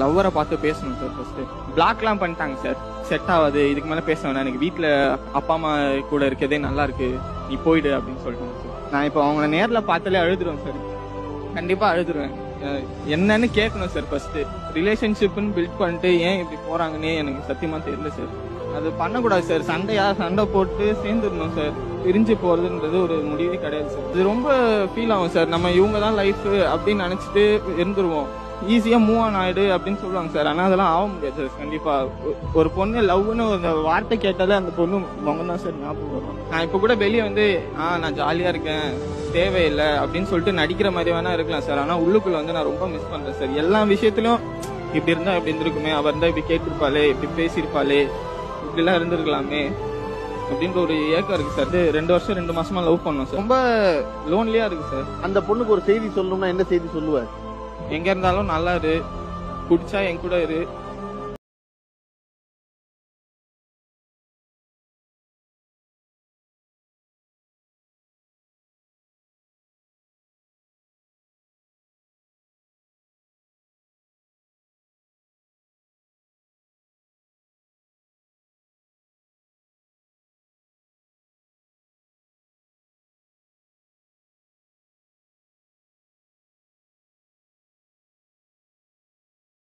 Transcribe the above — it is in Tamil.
என் லவ்வரை பார்த்து பேசணும் சார் ஃபர்ஸ்ட் பிளாக்லாம் பண்ணிட்டாங்க சார் செட் ஆகாது இதுக்கு மேலே பேச வேணாம். எனக்கு வீட்டில் அப்பா அம்மா கூட இருக்கதே நல்லா இருக்கு. நீ போயிடு அப்படின்னு சொல்லிட்டாங்க சார் நான் இப்போ அவங்கள நேரில் பார்த்தாலே அழுதுருவேன் சார் கண்டிப்பாக அழுதுருவேன். என்னன்னு கேட்கணும் சார் ஃபர்ஸ்ட் ரிலேஷன்ஷிப்னு பில்ட் பண்ணிட்டு ஏன் இப்படி போறாங்கன்னே எனக்கு சத்தியமா தெரியல சார் அது பண்ணக்கூடாது சார் சண்டையா சண்டை போட்டு சேர்ந்துடணும் சார் பிரிஞ்சு போறதுன்றது ஒரு முடிவே கிடையாது சார் இது ரொம்ப ஃபீல் ஆகும் சார் நம்ம இவங்க தான் லைஃப் அப்படின்னு நினைச்சிட்டு இருந்துருவோம். ஈஸியாக மூவ் ஆன் ஆயிடு அப்படின்னு சொல்லுவாங்க சார். ஆனால் அதெல்லாம் ஆக முடியாது சார். கண்டிப்பாக ஒரு பொண்ணு லவ்னு ஒரு வார்த்தை கேட்டாலே அந்த பொண்ணு முகம் தான் சார் ஞாபகம் வரும். நான் இப்போ கூட வெளியே வந்து ஆ நான் ஜாலியாக இருக்கேன். தேவையில்லை. அப்படின்னு சொல்லிட்டு நடிக்கிற மாதிரி வேணா இருக்கலாம் சார். ஆனால் உள்ளுக்குள்ள வந்து நான் ரொம்ப மிஸ் பண்ணுறேன் சார். எல்லா விஷயத்திலும் இப்படி இருந்தால் இப்படி இருந்திருக்குமே. அவர் இருந்தால் இப்படி கேட்டிருப்பாளே இப்படி பேசியிருப்பாளே. இப்படிலாம் இருந்திருக்கலாமே அப்படின்ற ஒரு ஏக்கம் இருக்கு சார். ரெண்டு வருஷம் ரெண்டு மாசமா லவ் பண்ணோம் சார். ரொம்ப லோன்லியா இருக்கு சார். அந்த பொண்ணுக்கு ஒரு செய்தி சொல்லணும்னா என்ன செய்தி சொல்லுவார் எங்கே இருந்தாலும் நல்லா இரு. குடிச்சா என் கூட இரு.